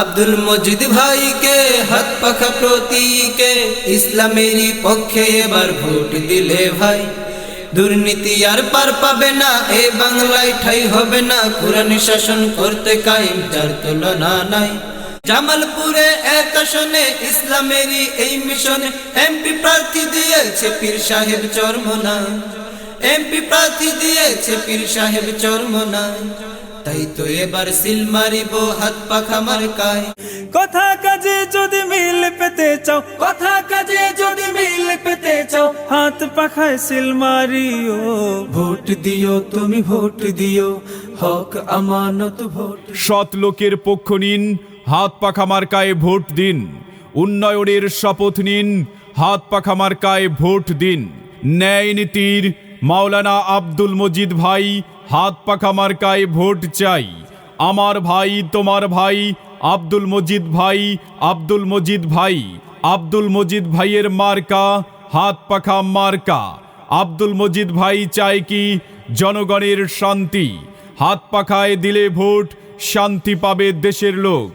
আব্দুল মজিদ ভাইকে, হাত পাখা প্রতীকে, ইসলামেরই পক্ষে এবার ভোট দিলে ভাই। দুর্নীতি আর পার পাবে না, এ বাংলায় ঠাই হবে না। কোরআন শাসন করতে কায়েম, যার তুলনা নাই। জামালপুরে এক আসনে ইসলামেরই এই মিশনে, এমপি প্রার্থী দিয়েছে পীর সাহেব চরমনা এমপি প্রার্থী দিয়েছে পীর সাহেব চরমনা তাই তো এবার সিল মারিব হাত পাখা মার্কায় কথা কাজে যদি মিল পেতে চাও কথা কাজে যদি মিল পেতে চাও হাত পাখায় সিল মারিও। ভোট দিও তুমি ভোট দিও হক আমানত ভোট। সৎ লোকের পক্ষ নিন হাত পাখা মার্কায় ভোট দিন। উন্নয়নের শপথ নিন হাত পাখা মার্কায় ভোট দিন। ন্যায় নীতির মাওলানা আব্দুল মজিদ ভাই, হাত পাখা মার্কায় ভোট চাই। আমার ভাই, তোমার ভাই, আব্দুল মজিদ ভাই, আব্দুল মজিদ ভাই, আব্দুল মজিদ ভাইয়ের মার্কা, হাত পাখা মার্কা। আব্দুল মজিদ ভাই চায় কি জনগণের শান্তি। হাত পাখায় দিলে ভোট, শান্তি পাবে দেশের লোক।